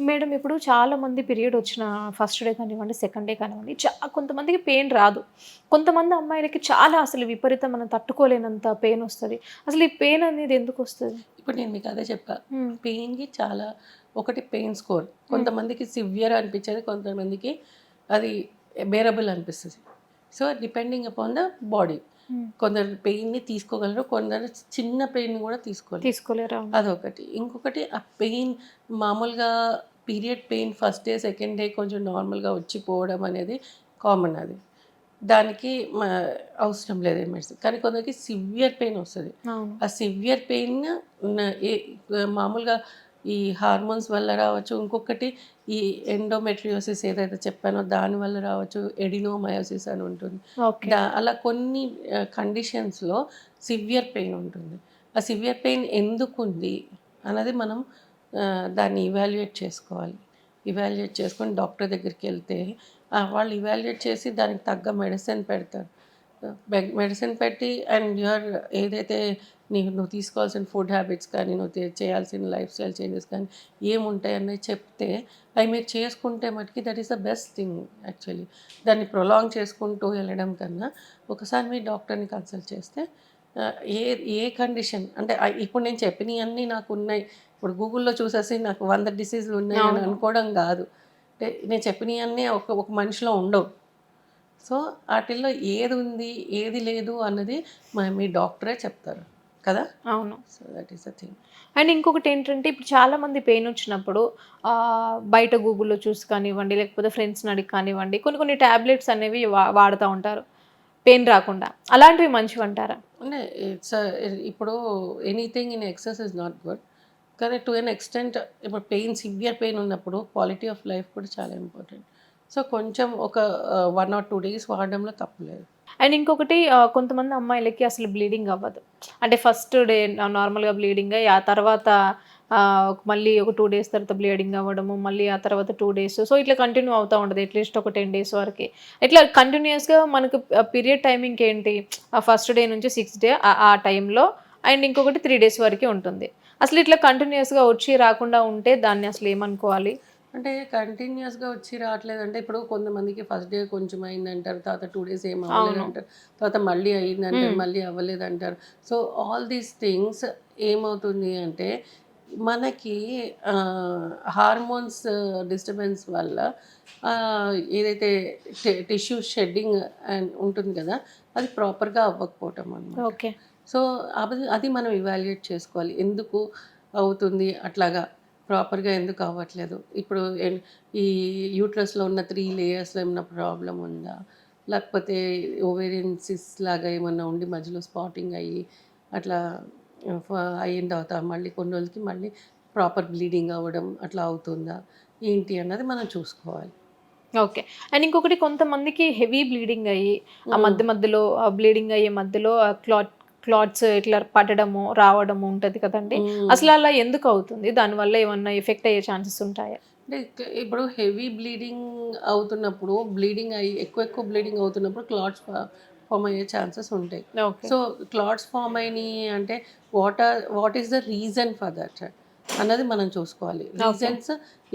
Madam ఇప్పుడు చాలా మంది పీరియడ్ వచ్చిన ఫస్ట్ డే కానివ్వండి సెకండ్ డే కానివ్వండి చా కొంతమందికి పెయిన్ రాదు. కొంతమంది అమ్మాయిలకి చాలా అసలు విపరీతం మనం తట్టుకోలేనంత పెయిన్ వస్తుంది. అసలు ఈ పెయిన్ అనేది ఎందుకు వస్తుంది? ఇప్పుడు నేను మీకు అదే చెప్పా. పెయిన్కి చాలా ఒకటి పెయిన్ స్కోర్. కొంతమందికి సివియర్ అనిపించేది కొంతమందికి అది బేరబుల్ అనిపిస్తుంది. So depending upon the body. కొందరు పెయిన్ని తీసుకోగలరు కొందరు చిన్న పెయిన్ కూడా తీసుకోలేరు. తీసుకోలేరా అదొకటి. ఇంకొకటి ఆ పెయిన్ మామూలుగా period pain first day second day కొంచెం నార్మల్గా వచ్చిపోవడం అనేది కామన్ అది. దానికి అవసరం లేదు మెడిసిన్ కానీ కొందరికి సివియర్ పెయిన్ వస్తుంది. ఆ సివియర్ పెయిన్ మామూలుగా ఈ హార్మోన్స్ వల్ల రావచ్చు. ఇంకొకటి ఈ ఎండోమెట్రియోసిస్ ఏదైతే చెప్పానో దాని వల్ల రావచ్చు ఎడినోమయోసిస్ అని ఉంటుంది. అలా కొన్ని కండిషన్స్లో సివియర్ పెయిన్ ఉంటుంది. ఆ సివియర్ పెయిన్ ఎందుకు ఉంది అన్నది మనం దాన్ని ఇవాల్యుయేట్ చేసుకోవాలి. ఇవాల్యుయేట్ చేసుకొని డాక్టర్ దగ్గరికి వెళ్తే వాళ్ళు ఇవాల్యుయేట్ చేసి దానికి తగ్గ మెడిసిన్ పెడతారు. మెడిసిన్ పెట్టి అండ్ యువర్ ఏదైతే నీకు నువ్వు తీసుకోవాల్సిన ఫుడ్ హ్యాబిట్స్ కానీ నువ్వు చేయాల్సిన లైఫ్ స్టైల్ చేంజెస్ కానీ ఏముంటాయి చెప్తే అవి మీరు చేసుకుంటే మటుకి that is the best thing actually దాన్ని ప్రొలాంగ్ చేసుకుంటూ వెళ్ళడం కన్నా ఒకసారి మీ డాక్టర్ని కన్సల్ట్ చేస్తే ఏ ఏ కండిషన్ అంటే ఇప్పుడు నేను చెప్పినవన్నీ నాకు ఉన్నాయి. ఇప్పుడు గూగుల్లో చూసేసి నాకు వంద డిసీజులు ఉన్నాయి అని. అనుకోవడం కాదు. అంటే నేను చెప్పినవన్నీ ఒక ఒక మనిషిలో ఉండవు. సో వాటిల్లో ఏది ఉంది ఏది లేదు అన్నది మీ డాక్టరే చెప్తారు. కదా? అవును. So that is the thing and ఇంకొకటి ఏంటంటే ఇప్పుడు చాలా మంది పెయిన్ వచ్చినప్పుడు బయట గూగుల్లో చూసి కానివ్వండి లేకపోతే ఫ్రెండ్స్ని అడిగి కానివ్వండి కొన్ని కొన్ని ట్యాబ్లెట్స్ అనేవి వా వాడుతూ ఉంటారు పెయిన్ రాకుండా. అలాంటివి మంచివి అంటారా? అంటే ఇట్స్ ఇప్పుడు anything in excess is not good కానీ టు ఎన్ ఎక్స్టెంట్ ఇప్పుడు పెయిన్ సివియర్ పెయిన్ ఉన్నప్పుడు క్వాలిటీ ఆఫ్ లైఫ్ కూడా చాలా ఇంపార్టెంట్ సో కొంచెం ఒక వన్ ఆర్ టూ డేస్ వాడడంలో తప్పులేదు అండ్ ఇంకొకటి కొంతమంది అమ్మాయిలకి అసలు బ్లీడింగ్ అవ్వదు. అంటే ఫస్ట్ డే నార్మల్గా బ్లీడింగ్ అయ్యి ఆ తర్వాత ఒక- మళ్ళీ ఒక టూ డేస్ తర్వాత బ్లీడింగ్ అవ్వడము మళ్ళీ ఆ తర్వాత టూ డేస్ సో ఇట్లా కంటిన్యూ అవుతూ ఉంటుంది అట్లీస్ట్ ఒక టెన్ డేస్ వరకు. ఇట్లా కంటిన్యూస్గా మనకు పీరియడ్ టైమింగ్ ఏంటి? ఆ ఫస్ట్ డే నుంచి సిక్స్ డే ఆ టైంలో అండ్ ఇంకొకటి త్రీ డేస్ వరకు ఉంటుంది. అసలు ఇట్లా కంటిన్యూస్గా వచ్చి రాకుండా ఉంటే దాన్ని అసలు ఏమనుకోవాలి? అంటే కంటిన్యూస్గా వచ్చి రావట్లేదు. అంటే ఇప్పుడు కొంతమందికి ఫస్ట్ డే కొంచెం అయిందంటారు తర్వాత టూ డేస్ ఏం అవ్వలేదు అంటారు తర్వాత మళ్ళీ అయిందంటారు మళ్ళీ అవ్వలేదు అంటారు సో ఆల్ దీస్ థింగ్స్ ఏమవుతుంది అంటే మనకి హార్మోన్స్ డిస్టర్బెన్స్ వల్ల ఏదైతే టిష్యూ షెడ్డింగ్ అండ్ ఉంటుంది కదా అది ప్రాపర్గా అవ్వకపోవటం అన్నమాట. ఓకే. సో అది అది మనం ఇవాల్యుయేట్ చేసుకోవాలి. ఎందుకు అవుతుంది అట్లాగా? ప్రాపర్గా ఎందుకు అవ్వట్లేదు? ఇప్పుడు ఈ యూట్రస్లో ఉన్న త్రీ లేయర్స్లో ఏమైనా ప్రాబ్లం ఉందా? లేకపోతే ఓవేరియన్ సిస్ లాగా ఏమన్నా ఉండి మధ్యలో స్పాటింగ్ అయ్యి అట్లా అయిన తర్వాత మళ్ళీ కొన్ని రోజులకి మళ్ళీ ప్రాపర్ బ్లీడింగ్ అవ్వడం అట్లా అవుతుందా? ఏంటి అన్నది మనం చూసుకోవాలి. ఓకే. అండ్ ఇంకొకటి కొంతమందికి హెవీ బ్లీడింగ్ అయ్యి ఆ మధ్య మధ్యలో బ్లీడింగ్ అయ్యే మధ్యలో క్లాట్ క్లాట్స్ ఇట్లా పట్టడము రావడము ఉంటుంది కదండి. అసలు అలా ఎందుకు అవుతుంది? దానివల్ల ఏమన్నా ఎఫెక్ట్ అయ్యే ఛాన్సెస్ ఉంటాయా? అంటే ఇప్పుడు హెవీ బ్లీడింగ్ అవుతున్నప్పుడు బ్లీడింగ్ అయ్యి ఎక్కువ ఎక్కువ బ్లీడింగ్ అవుతున్నప్పుడు క్లాట్స్ ఫామ్ అయ్యే ఛాన్సెస్ ఉంటాయి. సో క్లాట్స్ ఫామ్ అయినాయి అంటే what are what is the reason for that అన్నది మనం చూసుకోవాలి. రీజన్స్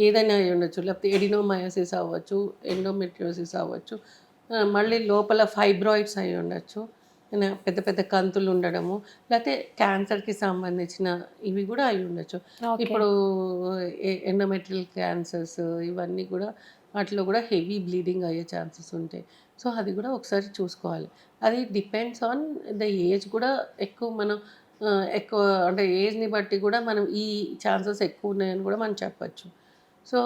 ఏదైనా అయి ఉండొచ్చు. లేకపోతే ఎడినోమయోసిస్ అవ్వచ్చు ఎండోమెట్రియోసిస్ అవ్వచ్చు మళ్ళీ లోపల ఫైబ్రాయిడ్స్ అయి ఉండొచ్చు. పెద్ద పెద్ద కంతులు ఉండడము లేకపోతే క్యాన్సర్కి సంబంధించిన ఇవి కూడా అయి ఉండొచ్చు. ఇప్పుడు ఎండోమెట్రియల్ క్యాన్సర్స్ ఇవన్నీ కూడా వాటిలో కూడా హెవీ బ్లీడింగ్ అయ్యే ఛాన్సెస్ ఉంటాయి. సో అది కూడా ఒకసారి చూసుకోవాలి. అది డిపెండ్స్ ఆన్ ద ఏజ్ కూడా ఎక్కువ మనం ఎక్కువ అంటే ఏజ్ని బట్టి కూడా మనం ఈ ఛాన్సెస్ ఎక్కువ ఉన్నాయని కూడా మనం చెప్పచ్చు. సో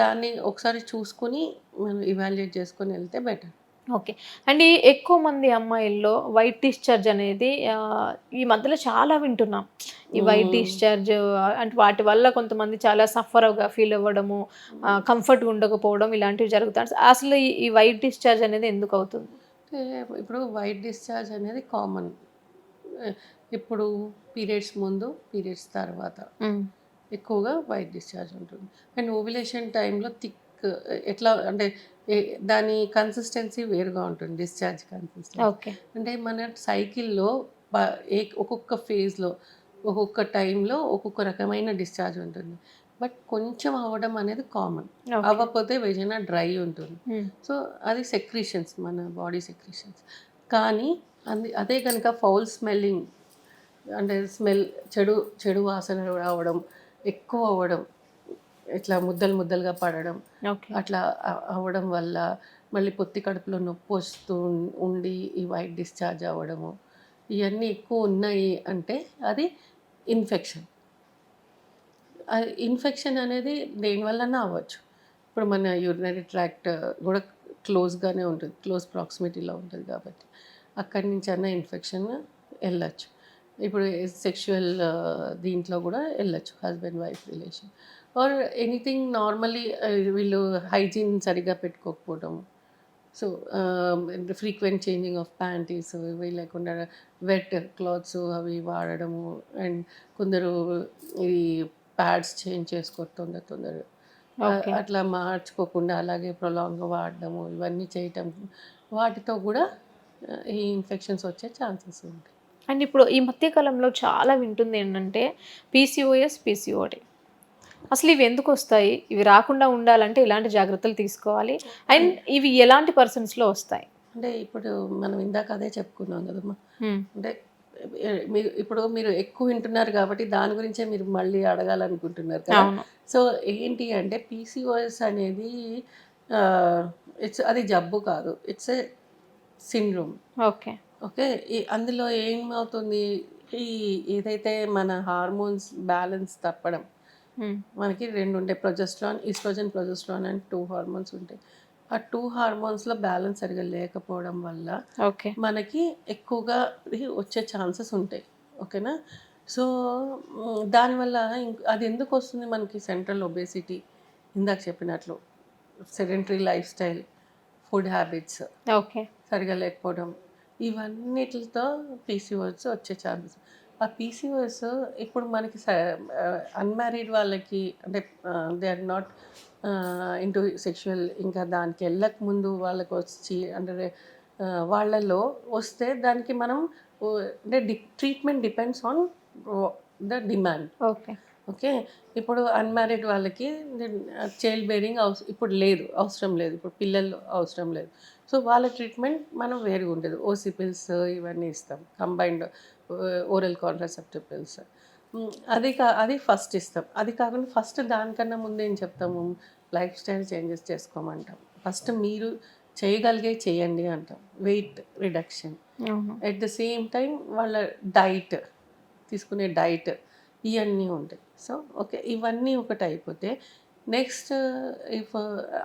దాన్ని ఒకసారి చూసుకుని మనం ఇవాల్యుయేట్ చేసుకొని వెళ్తే బెటర్ ఓకే. అండ్ ఈ ఎక్కువ మంది అమ్మాయిల్లో వైట్ డిశ్చార్జ్ అనేది ఈ మధ్యలో చాలా వింటున్నాం. ఈ వైట్ డిశ్చార్జ్ అంటే వాటి వల్ల కొంతమంది చాలా సఫర్గా ఫీల్ అవ్వడము కంఫర్ట్గా ఉండకపోవడం ఇలాంటివి జరుగుతాయి. అసలు ఈ- ఈ వైట్ డిశ్చార్జ్ అనేది ఎందుకు అవుతుంది? ఇప్పుడు వైట్ డిశ్చార్జ్ అనేది కామన్. ఇప్పుడు పీరియడ్స్ ముందు పీరియడ్స్ తర్వాత ఎక్కువగా వైట్ డిశ్చార్జ్ ఉంటుంది. అండ్ ఓవిలేషన్ టైంలో థిక్ ఎట్లా అంటే దాని కన్సిస్టెన్సీ వేరుగా ఉంటుంది డిశ్చార్జ్ కన్సిస్టెన్సీ ఓకే. అంటే మన సైకిల్లో ఒక్కొక్క ఫేజ్లో ఒక్కొక్క టైంలో ఒక్కొక్క రకమైన డిశ్చార్జ్ ఉంటుంది. బట్ కొంచెం అవ్వడం అనేది కామన్. అవ్వకపోతే వెజైనా డ్రై ఉంటుంది. Hmm. సో అది సెక్రీషన్స్ మన బాడీ సెక్రీషన్స్ కానీ అది అదే కనుక ఫౌల్ స్మెల్లింగ్ అంటే స్మెల్ చెడు చెడు వాసన రావడం ఎక్కువ అవ్వడం ఇట్లా ముద్దలు ముద్దలుగా పడడం అట్లా అవ్వడం వల్ల మళ్ళీ పొత్తి కడుపులో నొప్పి వస్తూ ఉండి ఈ వైట్ డిశ్చార్జ్ అవ్వడము ఇవన్నీ ఎక్కువ ఉన్నాయి అంటే అది ఇన్ఫెక్షన్. ఇన్ఫెక్షన్ అనేది దేనివల్లనే అవ్వచ్చు. ఇప్పుడు మన యూరినరీ ట్రాక్ట్ కూడా క్లోజ్గానే ఉంటుంది క్లోజ్ ప్రాక్సిమిటీలో ఉంటుంది కాబట్టి అక్కడి నుంచి అన్న ఇన్ఫెక్షన్ వెళ్ళచ్చు. ఇప్పుడు సెక్షువల్ దీంట్లో కూడా వెళ్ళచ్చు husband wife relation or anything normally వీళ్ళు హైజీన్ సరిగా పెట్టుకోకపోవడం so frequent changing of panties ఇవి లేకుండా వెట్ క్లాత్స్ అవి వాడడము అండ్ కొందరు ఈ ప్యాడ్స్ చేంజ్ చేసుకోరు తొందర తొందర Okay. అట్లా మార్చుకోకుండా అలాగే ప్రొలాంగ్గా వాడడము ఇవన్నీ చేయటం వాటితో కూడా ఆ, ఈ ఇన్ఫెక్షన్స్ వచ్చే ఛాన్సెస్ ఉంటాయి. అండ్ ఇప్పుడు ఈ మధ్య కాలంలో చాలా వింటుంది ఏంటంటే పీసీఓఎస్ పీసీఓడి అసలు ఇవి ఎందుకు వస్తాయి? ఇవి రాకుండా ఉండాలంటే ఇలాంటి జాగ్రత్తలు తీసుకోవాలి? అండ్ ఇవి ఎలాంటి పర్సన్స్లో వస్తాయి? అంటే ఇప్పుడు మనం ఇందాక అదే చెప్పుకున్నాం కదమ్మా అంటే మీరు ఇప్పుడు మీరు ఎక్కువ వింటున్నారు కాబట్టి దాని గురించే మీరు మళ్ళీ అడగాలనుకుంటున్నారు కదా? సో ఏంటి అంటే పీసీఓఎస్ అనేది ఇట్స్ అది జబ్బు కాదు. It's a syndrome okay. Okay. ఈ అందులో ఏమవుతుంది? ఈ ఏదైతే మన హార్మోన్స్ బ్యాలెన్స్ తప్పడం మనకి రెండు ఉంటాయి ప్రొజెస్ట్రాన్ ఈస్ట్రోజన్ ప్రొజెస్ట్రాన్ అని టూ హార్మోన్స్ ఉంటాయి. ఆ టూ హార్మోన్స్లో బ్యాలెన్స్ సరిగా లేకపోవడం వల్ల ఓకే. మనకి ఎక్కువగా ఇది వచ్చే ఛాన్సెస్ ఉంటాయి. ఓకేనా? సో దానివల్ల ఇంక్ అది ఎందుకు వస్తుంది మనకి సెంట్రల్ ఒబేసిటీ? ఇందాక చెప్పినట్లు sedentary lifestyle food habits okay. సరిగా లేకపోవడం ఇవన్నిటితో పీసీఓఎస్ వచ్చే ఛాన్సెస్. ఆ పీసీఓఎస్ ఇప్పుడు మనకి అన్మ్యారీడ్ వాళ్ళకి అంటే they are not into sexual ఇంకా దానికి వెళ్ళక ముందు వాళ్ళకి వచ్చి అంటే వాళ్ళలో వస్తే దానికి మనం అంటే the treatment depends on the demand. Okay. Okay? ఇప్పుడు అన్మ్యారీడ్ వాళ్ళకి చైల్డ్ బేరింగ్ అవస ఇప్పుడు లేదు అవసరం లేదు. ఇప్పుడు పిల్లలు అవసరం లేదు. సో వాళ్ళ ట్రీట్మెంట్ మనం వేరుగా ఉంటుంది ఓసీ పిల్స్ ఇవన్నీ ఇస్తాం. కంబైన్డ్ ఓరల్ కాంట్రాసెప్టివ్ పిల్స్ అది కా అది ఫస్ట్ ఇస్తాం. అది కాకుండా ఫస్ట్ దానికన్నా ముందు ఏం చెప్తాము? లైఫ్ స్టైల్ చేంజెస్ చేసుకోమంటాం. ఫస్ట్ మీరు చేయగలిగే చేయండి అంటాం. Weight reduction. At the same time వాళ్ళ డైట్ తీసుకునే డైట్ ఇవన్నీ ఉంటాయి. సో ఓకే ఇవన్నీ ఒకటి అయిపోతే నెక్స్ట్ ఇఫ్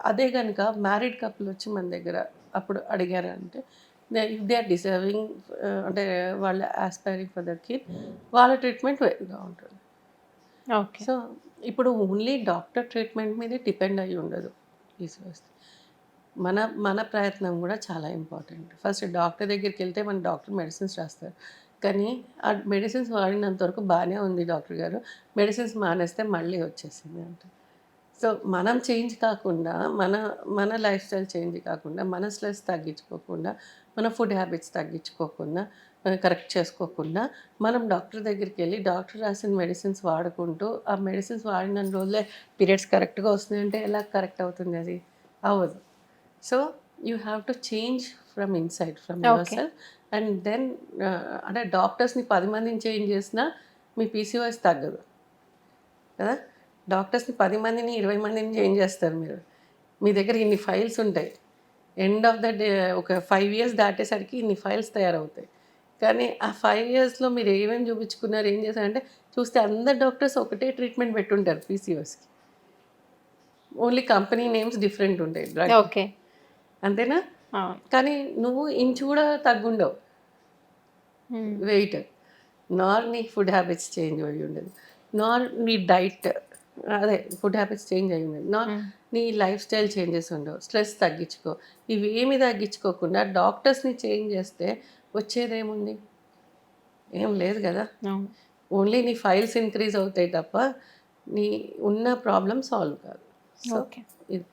అదే కనుక మ్యారీడ్ కపుల్ వచ్చి మన దగ్గర అప్పుడు అడిగారు అంటే ఇఫ్ దే ఆర్ డిజర్వింగ్ అంటే వాళ్ళ ఆస్పైరింగ్ ఫర్ ద కిడ్ వాళ్ళ ట్రీట్మెంట్ వేరుగా ఉంటుంది ఓకే. సో ఇప్పుడు ఓన్లీ డాక్టర్ ట్రీట్మెంట్ మీద డిపెండ్ అయ్యి ఉండదు పీసీఓఎస్ మన మన ప్రయత్నం కూడా చాలా ఇంపార్టెంట్. ఫస్ట్ డాక్టర్ దగ్గరికి వెళ్తే మన డాక్టర్ మెడిసిన్స్ రాస్తారు. కానీ ఆ మెడిసిన్స్ వాడినంత వరకు బాగానే ఉంది డాక్టర్ గారు. మెడిసిన్స్ మానేస్తే మళ్ళీ వచ్చేసింది అంటే సో మనం చేంజ్ కాకుండా మన మన లైఫ్ స్టైల్ చేంజ్ కాకుండా మన స్ట్రెస్ తగ్గించుకోకుండా మన ఫుడ్ హ్యాబిట్స్ తగ్గించుకోకుండా కరెక్ట్ చేసుకోకుండా మనం డాక్టర్ దగ్గరికి వెళ్ళి డాక్టర్ రాసిన మెడిసిన్స్ వాడుకుంటూ ఆ మెడిసిన్స్ వాడిన రోజులే పీరియడ్స్ కరెక్ట్గా వస్తున్నాయంటే ఎలా కరెక్ట్ అవుతుంది అది? అవ్వదు. So you have to change from inside from yourself. And then అంటే డాక్టర్స్ని పది మందిని చేంజ్ చేసినా మీ పీసీఓఎస్ తగ్గదు. కదా? డాక్టర్స్ని పది మందిని ఇరవై మందిని చేంజ్ చేస్తారు మీరు. మీ దగ్గర ఇన్ని ఫైల్స్ ఉంటాయి. ఎండ్ ఆఫ్ ద డే ఒక ఫైవ్ ఇయర్స్ దాటేసరికి ఇన్ని ఫైల్స్ తయారవుతాయి. కానీ ఆ ఫైవ్ ఇయర్స్లో మీరు ఏమేమి చూపించుకున్నారు ఏం చేశారంటే చూస్తే అందరు డాక్టర్స్ ఒకటే ట్రీట్మెంట్ పెట్టుంటారు పీసీఓస్కి. ఓన్లీ కంపెనీ నేమ్స్ డిఫరెంట్ ఉంటాయి డ్రగ్. ఓకే. అంతేనా? కానీ నువ్వు ఇంచు కూడా తగ్గుండవు. వెయిట్. నార్ నీ ఫుడ్ హ్యాబిట్స్ చేంజ్ అయ్యి ఉండదు నార్ నీ డైట్. అదే ఫుడ్ హ్యాబిట్స్ చేంజ్ అయ్యి ఉండదు నార్ నీ లైఫ్ స్టైల్ చేంజెస్ ఉండవు. స్ట్రెస్ తగ్గించుకో. ఇవి ఏమి తగ్గించుకోకుండా డాక్టర్స్ని చేంజ్ చేస్తే వచ్చేదేముంది ఏం లేదు కదా. ఓన్లీ నీ ఫైల్స్ ఇంక్రీజ్ అవుతాయి తప్ప నీ ఉన్న ప్రాబ్లం సాల్వ్ కాదు. So okay. ఇది.